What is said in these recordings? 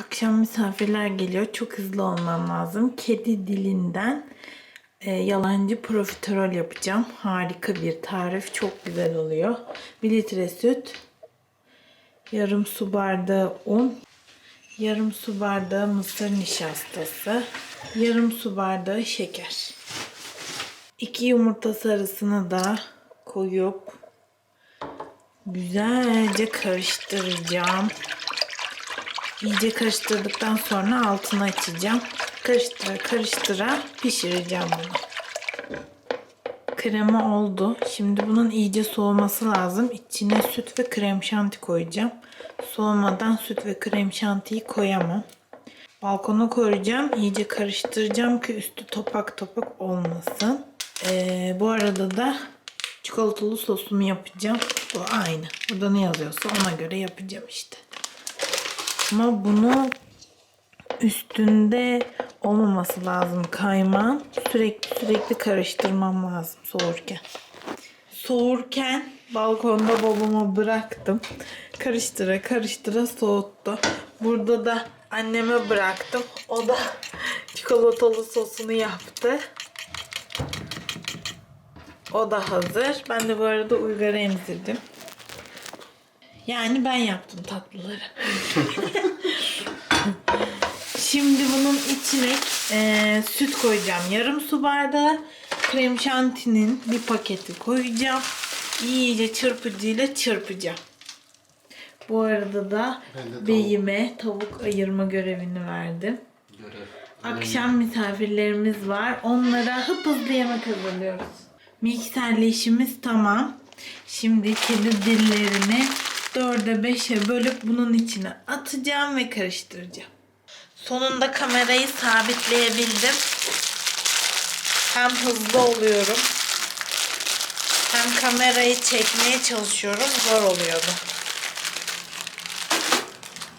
Akşam misafirler geliyor. Çok hızlı olmam lazım. Kedi dilinden e, yalancı profiterol yapacağım. Harika bir tarif. Çok güzel oluyor. 1 litre süt. Yarım su bardağı un. Yarım su bardağı mısır nişastası. Yarım su bardağı şeker. 2 yumurta sarısını da koyup güzelce karıştıracağım. İyice karıştırdıktan sonra altını açacağım. Karıştıra karıştıra pişireceğim bunu. Krema oldu. Şimdi bunun iyice soğuması lazım. İçine süt ve krem şanti koyacağım. Soğumadan süt ve krem şantiyi koyamam. Balkona koyacağım. İyice karıştıracağım ki üstü topak topak olmasın. Ee, bu arada da çikolatalı sosumu yapacağım. Bu aynı. Burada ne yazıyorsa ona göre yapacağım işte. Ama bunu üstünde olmaması lazım kaymağın. Sürekli sürekli karıştırmam lazım soğurken. Soğurken balkonda babama bıraktım. Karıştıra karıştıra soğuttu. Burada da anneme bıraktım. O da çikolatalı sosunu yaptı. O da hazır. Ben de bu arada Uygar'ı emzirdim. Yani ben yaptım tatlıları. Şimdi bunun içine e, süt koyacağım. Yarım su bardağı krem şantinin bir paketi koyacağım. İyice çırpıcıyla çırpacağım. Bu arada da tavuk. beyime tavuk ayırma görevini verdim. Görev. Akşam misafirlerimiz var. Onlara hıp hızlı yemek hazırlıyoruz. Mikserle işimiz tamam. Şimdi kedi dillerini dörde beşe bölüp bunun içine atacağım ve karıştıracağım. Sonunda kamerayı sabitleyebildim. Hem hızlı oluyorum. Hem kamerayı çekmeye çalışıyorum. Zor oluyordu.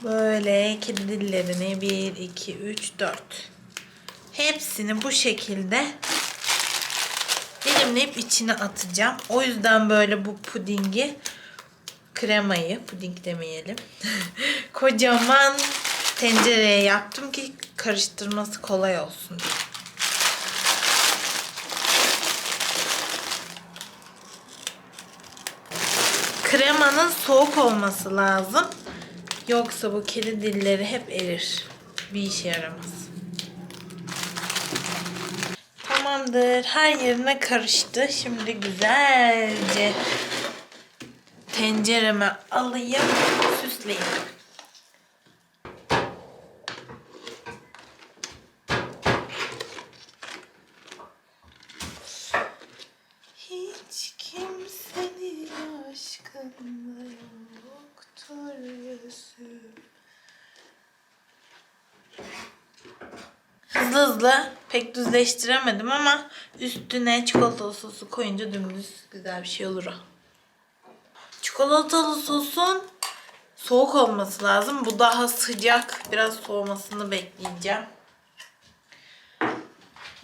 Böyle kedi dillerini 1, 2, 3, 4. Hepsini bu şekilde dilimleyip içine atacağım. O yüzden böyle bu pudingi kremayı, puding demeyelim. Kocaman tencereye yaptım ki karıştırması kolay olsun diye. Kremanın soğuk olması lazım. Yoksa bu kedi dilleri hep erir. Bir işe yaramaz. Tamamdır. Her yerine karıştı. Şimdi güzelce tencereme alayım. Süsleyeyim. Hiç kimsenin aşkında yoktur yüzü. Hızlı hızlı pek düzleştiremedim ama üstüne çikolatalı sosu koyunca dümdüz güzel bir şey olur o. Çikolatalı sosun soğuk olması lazım. Bu daha sıcak. Biraz soğumasını bekleyeceğim.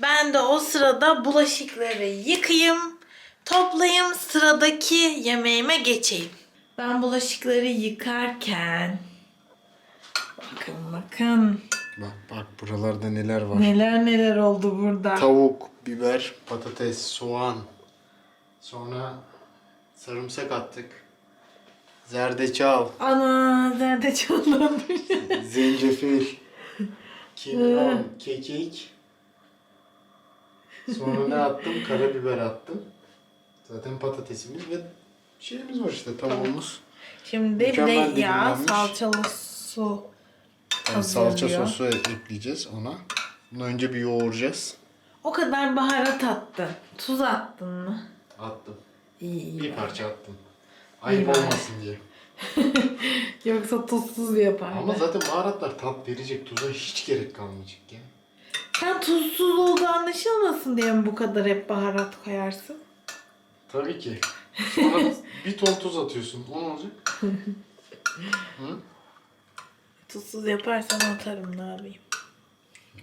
Ben de o sırada bulaşıkları yıkayayım, toplayayım, sıradaki yemeğime geçeyim. Ben bulaşıkları yıkarken bakın bakın Bak bak buralarda neler var. neler neler oldu burada. Tavuk, biber, patates, soğan. Sonra sarımsak attık. Zerdeçal, Ana zerdeçallanmış. zencefil, kimyon, kekik. Sonra ne attım? Karabiber attım. Zaten patatesimiz ve şeyimiz var işte tavuğumuz. Şimdi Mükemmel de yağ, salçalı su Yani salça hazırlıyor. sosu ekleyeceğiz ona. Bunu önce bir yoğuracağız. O kadar baharat attın. Tuz attın mı? Attım. İyi iyi. Bir parça attım. Ayıp bari. olmasın diye. Yoksa tuzsuz yapar. Ama zaten baharatlar tat verecek. Tuza hiç gerek kalmayacak ya. Sen tuzsuz olduğu anlaşılmasın diye mi bu kadar hep baharat koyarsın? Tabii ki. Sonra bir ton tuz atıyorsun. O ne olacak? Hı? Tuzsuz yaparsan atarım ne yapayım.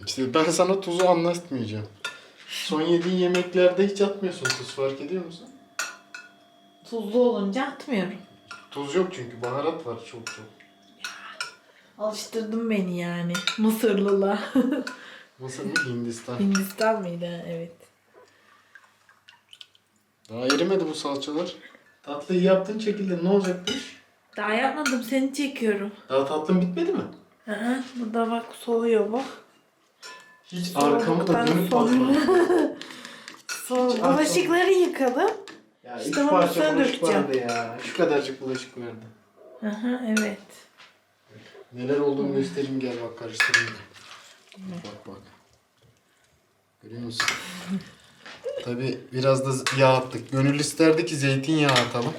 İşte ben sana tuzu anlatmayacağım. Son yediğin yemeklerde hiç atmıyorsun tuz fark ediyor musun? Tuzlu olunca atmıyorum. Tuz yok çünkü baharat var çok çok. Alıştırdın beni yani. Mısırlıla. Mısır mı Hindistan? Hindistan mıydı? Evet. Daha erimedi bu salçalar. Tatlıyı yaptın çekildi. Ne olacak bu iş? Daha yapmadım seni çekiyorum. Daha tatlım bitmedi mi? Aha, burada bak soğuyor bak. Hiç arkamı da Soğuduktan dönüp sonra- bakmadım. Soğuk. Bulaşıkları yıkadım. Ya İşte üç parça bulaşık vardı ya. Şu kadarcık bulaşık vardı. Aha, evet. Neler olduğunu göstereyim gel bak karıştırayım. Bak bak. Görüyor musun? Tabi biraz da yağ attık. Gönül isterdi ki zeytinyağı atalım.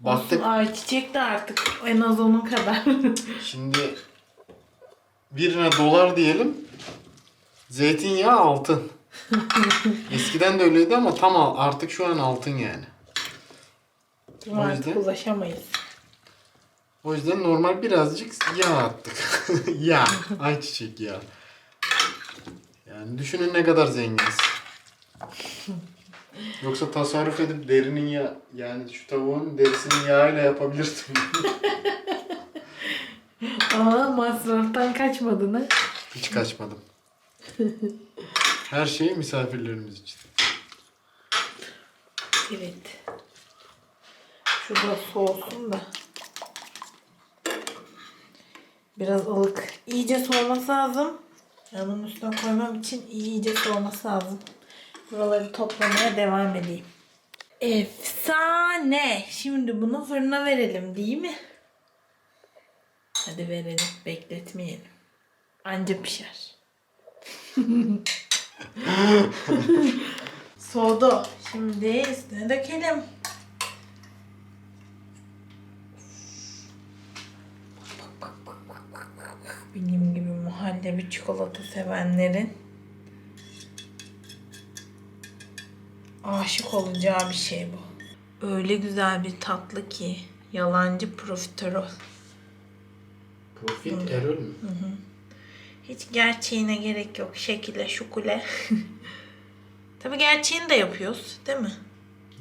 Baktık Olsun, ayçiçek de artık en az onun kadar. şimdi birine dolar diyelim. Zeytinyağı altın. Eskiden de öyleydi ama tam al- artık şu an altın yani. O artık yüzden- ulaşamayız. O yüzden normal birazcık yağ attık. yağ. Ayçiçek yağı. Yani düşünün ne kadar zenginiz. Yoksa tasarruf edip derinin ya yani şu tavuğun derisinin yağıyla yapabilirsin. Ama masraftan kaçmadın ha. Hiç kaçmadım. Her şey misafirlerimiz için. Evet. Şurada soğusun da. Biraz ılık. İyice soğuması lazım. Yanın üstüne koymam için iyice soğuması lazım. Buraları toplamaya devam edeyim. Efsane. Şimdi bunu fırına verelim değil mi? Hadi verelim. Bekletmeyelim. Anca pişer. Soğudu. Şimdi üstüne dökelim. Benim gibi muhallebi çikolata sevenlerin aşık olacağı bir şey bu. Öyle güzel bir tatlı ki yalancı profiterol. Profit error mü? Hiç gerçeğine gerek yok. Şekile şukule. Tabii gerçeğini de yapıyoruz değil mi?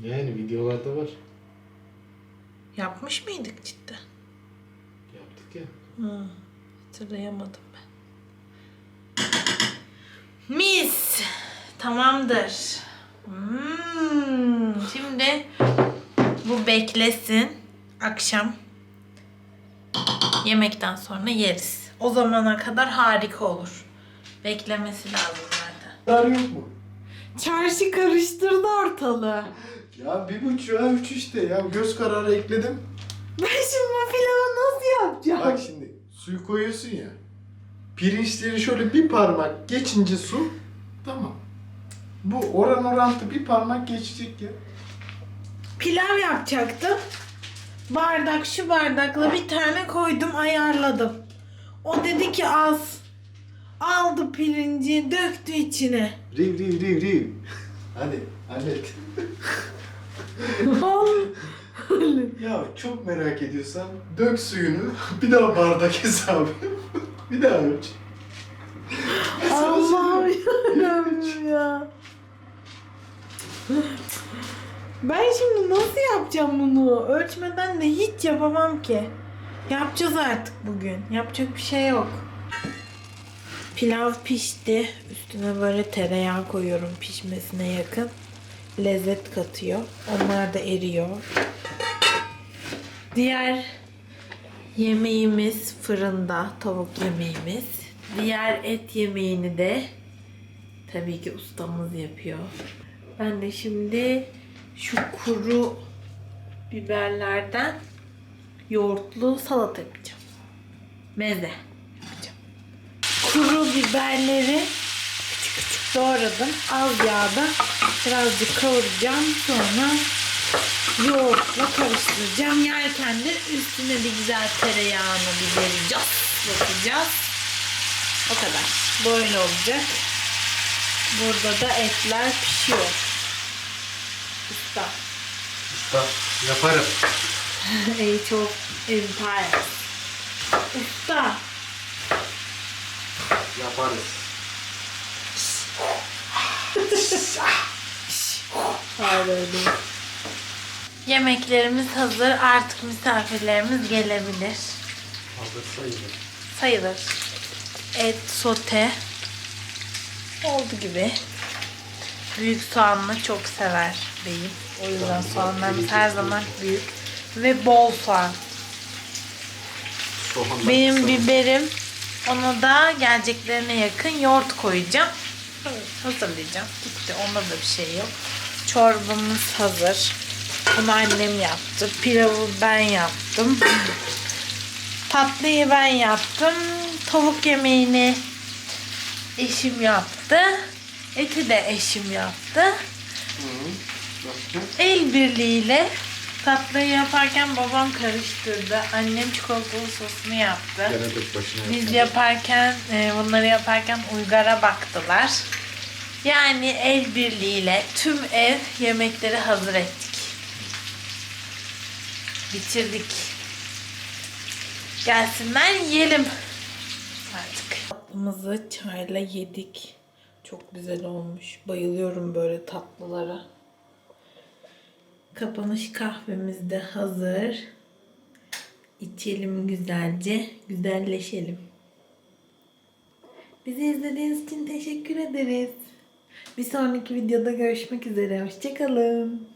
Yani videolarda var. Yapmış mıydık cidden? Yaptık ya. Hı, hatırlayamadım ben. Mis! Tamamdır. Hmm, şimdi bu beklesin. Akşam yemekten sonra yeriz. O zamana kadar harika olur. Beklemesi lazım zaten. Dar yok mu? Çarşı karıştırdı ortalığı. Ya bir buçuğa üç işte ya. Göz kararı ekledim. Ben şimdi bu pilavı nasıl yapacağım? Bak şimdi suyu koyuyorsun ya. Pirinçleri şöyle bir parmak geçince su tamam. Bu oran orantı bir parmak geçecek ya. Pilav yapacaktım. Bardak şu bardakla bir tane koydum ayarladım. O dedi ki az. Aldı pirinci döktü içine. Riv riv riv riv. Hadi hallet. Ya çok merak ediyorsan dök suyunu bir daha bardak hesabı. bir daha ölç. Allah'ım yarabbim ya. Ben şimdi nasıl yapacağım bunu? Ölçmeden de hiç yapamam ki. Yapacağız artık bugün. Yapacak bir şey yok. Pilav pişti. Üstüne böyle tereyağı koyuyorum pişmesine yakın. Lezzet katıyor. Onlar da eriyor. Diğer yemeğimiz fırında. Tavuk yemeğimiz. Diğer et yemeğini de tabii ki ustamız yapıyor. Ben de şimdi şu kuru biberlerden yoğurtlu salata yapacağım. Meze yapacağım. Kuru biberleri küçük küçük doğradım. Az yağda birazcık kavuracağım. Sonra yoğurtla karıştıracağım. Yerken de üstüne bir güzel tereyağını biberi basacağız. O kadar. Böyle olacak. Burada da etler pişiyor. Usta. Usta yaparım. Age of Empire. Usta. Yaparız. Değil. Yemeklerimiz hazır. Artık misafirlerimiz gelebilir. Hazır sayılır. sayılır. Et sote oldu gibi. Büyük soğanlı çok sever beyim. O yüzden soğanlarımız her zaman büyük ve bol soğan. Soğanlar Benim kısa. biberim ona da geleceklerine yakın yoğurt koyacağım. Hazırlayacağım. Gitti. Onda da bir şey yok. Çorbamız hazır. Bunu annem yaptı. Pilavı ben yaptım. Tatlıyı ben yaptım. Tavuk yemeğini eşim yaptı. Eti de eşim yaptı. El birliğiyle tatlıyı yaparken babam karıştırdı. Annem çikolatalı sosunu yaptı. Gene tek başına Biz yaptın. yaparken, e, bunları yaparken Uygar'a baktılar. Yani el birliğiyle tüm ev yemekleri hazır ettik. Bitirdik. Gelsinler yiyelim. Artık. Tatlımızı çayla yedik. Çok güzel olmuş. Bayılıyorum böyle tatlılara. Kapanış kahvemiz de hazır. İçelim güzelce, güzelleşelim. Bizi izlediğiniz için teşekkür ederiz. Bir sonraki videoda görüşmek üzere. Hoşçakalın.